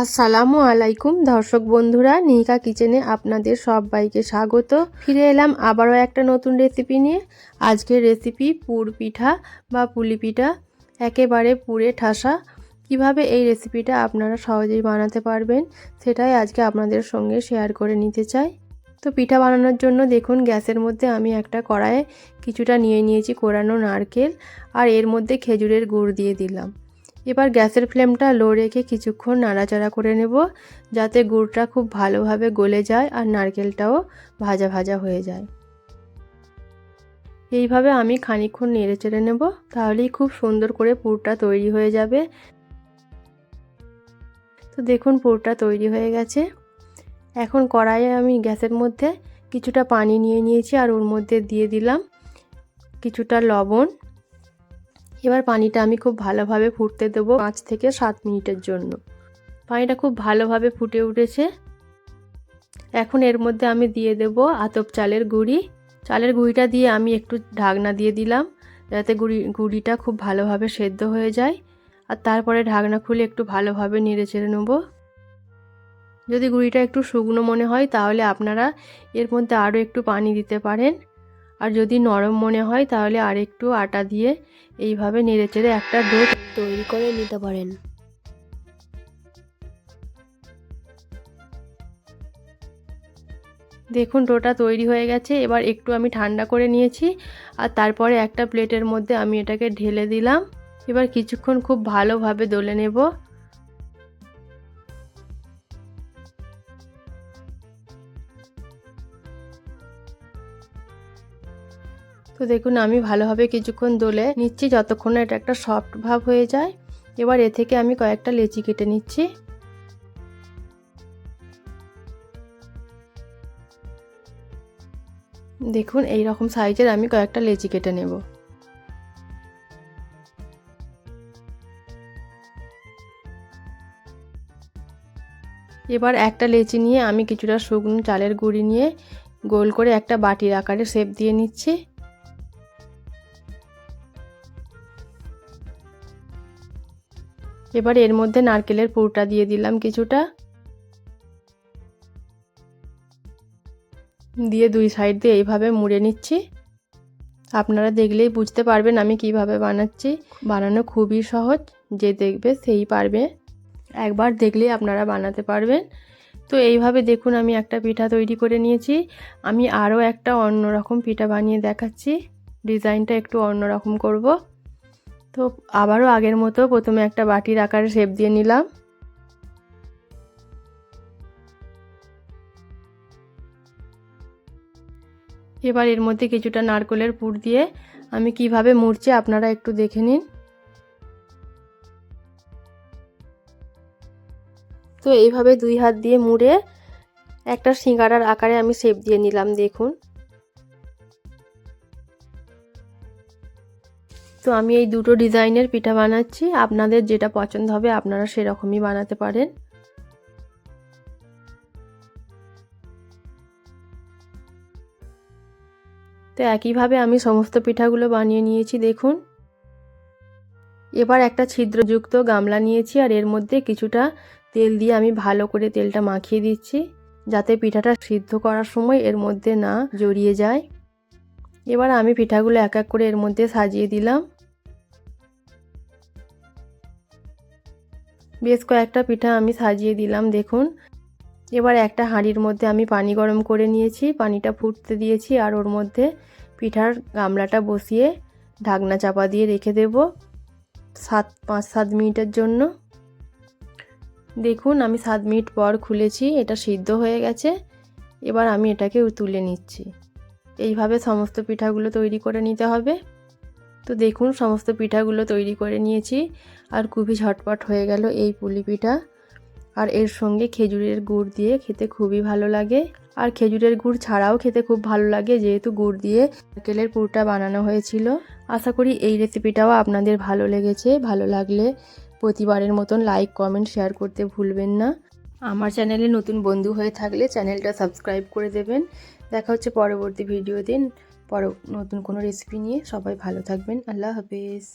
আসসালামু আলাইকুম, দর্শক বন্ধুরা নিকা কিচেনে আপনাদের সবাইকে স্বাগত। ফিরে এলাম আবারও একটা নতুন রেসিপি নিয়ে। আজকের রেসিপি পুর পিঠা বা পুলি পিঠা, একেবারে পুরে ঠাসা। কীভাবে এই রেসিপিটা আপনারা সহজেই বানাতে পারবেন, সেটাই আজকে আপনাদের সঙ্গে শেয়ার করে নিতে চাই। তো পিঠা বানানোর জন্য দেখুন, গ্যাসের মধ্যে আমি একটা কড়াইয়ে কিছুটা নিয়ে নিয়েছি কোরানো নারকেল, আর এর মধ্যে খেজুরের গুড় দিয়ে দিলাম। এবার গ্যাসের ফ্লেমটা লো রেখে কিছুক্ষণ নাড়াচাড়া করে নেব, যাতে গুড়টা খুব ভালোভাবে গলে যায় আর নারকেলটাও ভাজা ভাজা হয়ে যায়। এইভাবে আমি খানিক্ষণ নেড়ে চেড়ে নেব, তাহলেই খুব সুন্দর করে পুরটা তৈরি হয়ে যাবে। তো দেখুন পুরটা তৈরি হয়ে গেছে। এখন কড়াইয়ে আমি গ্যাসের মধ্যে কিছুটা পানি নিয়ে নিয়েছি আর ওর মধ্যে দিয়ে দিলাম কিছুটা লবণ। এবার পানিটা আমি খুব ভালোভাবে ফুটতে দেবো পাঁচ থেকে সাত মিনিটের জন্য। পানিটা খুব ভালোভাবে ফুটে উঠেছে। এখন এর মধ্যে আমি দিয়ে দেব আতপ চালের গুঁড়ি। চালের গুঁড়িটা দিয়ে আমি একটু ঢাকনা দিয়ে দিলাম যাতে গুঁড়ি, গুঁড়িটা খুব ভালোভাবে সেদ্ধ হয়ে যায়। আর তারপরে ঢাকনা খুলে একটু ভালোভাবে নেড়ে চেড়ে নেব। যদি গুঁড়িটা একটু শুকনো মনে হয় তাহলে আপনারা এর মধ্যে আরও একটু পানি দিতে পারেন। আর যদি নরম মনে হয় তাহলে আর একটু আটা দিয়ে এইভাবে নেড়ে চেড়ে একটা ডো তৈরি করে নিতে পারেন। দেখুন, ডোটা তৈরি হয়ে গেছে। এবার একটু আমি ঠান্ডা করে নিয়েছি আর তারপরে একটা প্লেটের মধ্যে আমি এটাকে ঢেলে দিলাম। এবার কিছুক্ষণ খুব ভালোভাবে দলে নেব। তো দেখুন, আমি ভালোভাবে কিছুক্ষণ দোলে নিচ্ছি যতক্ষণ এটা একটা সফট ভাব হয়ে যায়। এবার এ থেকে আমি কয়েকটা লেচি কেটে নিচ্ছি। দেখুন, এই রকম সাইজের আমি কয়েকটা লেচি কেটে নেব। এবার একটা লেচি নিয়ে আমি কিছুটা শুকনো চালের গুঁড়ি নিয়ে গোল করে একটা বাটির আকারে শেপ দিয়ে নিচ্ছি। এবার এর মধ্যে নারকেলের পুরটা দিয়ে দিলাম কিছুটা। দিয়ে দুই সাইড দিয়ে এইভাবে মুড়ে নিচ্ছি। আপনারা দেখলেই বুঝতে পারবেন আমি কীভাবে বানাচ্ছি। বানানো খুবই সহজ, যে দেখবে সেই পারবে। একবার দেখলেই আপনারা বানাতে পারবেন। তো এইভাবে দেখুন আমি একটা পিঠা তৈরি করে নিয়েছি। আমি আরও একটা অন্যরকম পিঠা বানিয়ে দেখাচ্ছি। ডিজাইনটা একটু অন্যরকম করব। তো আবারও আগের মতো প্রথমে একটা বাটির আকারে শেপ দিয়ে নিলাম। এবার এর মধ্যে কিছুটা নারকলের পুর দিয়ে আমি কীভাবে মুড়ছি আপনারা একটু দেখে নিন। তো এইভাবে দুই হাত দিয়ে মুড়ে একটা সিঙ্গারার আকারে আমি শেপ দিয়ে নিলাম, দেখুন। তো আমি এই দুটো ডিজাইনের পিঠা বানাচ্ছি। আপনাদের যেটা পছন্দ হবে আপনারা সেরকমই বানাতে পারেন। তো একইভাবে আমি সমস্ত পিঠাগুলো বানিয়ে নিয়েছি, দেখুন। এবার একটা ছিদ্রযুক্ত গামলা নিয়েছি আর এর মধ্যে কিছুটা তেল দিয়ে আমি ভালো করে তেলটা মাখিয়ে দিচ্ছি, যাতে পিঠাটা সিদ্ধ করার সময় এর মধ্যে না জড়িয়ে যায়। এবার আমি পিঠাগুলো এক এক করে এর মধ্যে সাজিয়ে দিলাম। বেশ কয়েকটা পিঠা আমি সাজিয়ে দিলাম, দেখুন। এবার একটা হাঁড়ির মধ্যে আমি পানি গরম করে নিয়েছি, পানিটা ফুটতে দিয়েছি আর ওর মধ্যে পিঠার গামলাটা বসিয়ে ঢাকনা চাপা দিয়ে রেখে দেব সাত, পাঁচ, সাত মিনিটের জন্য। দেখুন, আমি সাত মিনিট পর খুলেছি, এটা সিদ্ধ হয়ে গেছে। এবার আমি এটাকে তুলে নিচ্ছি। এইভাবে সমস্ত পিঠাগুলো তৈরি করে নিতে হবে। তো দেখুন, সমস্ত পিঠাগুলো তৈরি করে নিয়েছি আর খুবই ঝটপট হয়ে গেল এই পুলি পিঠা। আর এর সঙ্গে খেজুরের গুড় দিয়ে খেতে খুবই ভালো লাগে। আর খেজুরের গুড় ছাড়াও খেতে খুব ভালো লাগে, যেহেতু গুড় দিয়ে নারকেলের পুরটা বানানো হয়েছিল। আশা করি এই রেসিপিটাও আপনাদের ভালো লেগেছে। ভালো লাগলে প্রতিবারের মতন লাইক, কমেন্ট, শেয়ার করতে ভুলবেন না। আমার চ্যানেলে নতুন বন্ধু হয়ে থাকলে চ্যানেলটা সাবস্ক্রাইব করে দেবেন। দেখা হচ্ছে পরবর্তী ভিডিও দিন পর নতুন কোনো রেসিপি নিয়ে সবাই ভালো থাকবেন। আল্লাহ হাফিজ।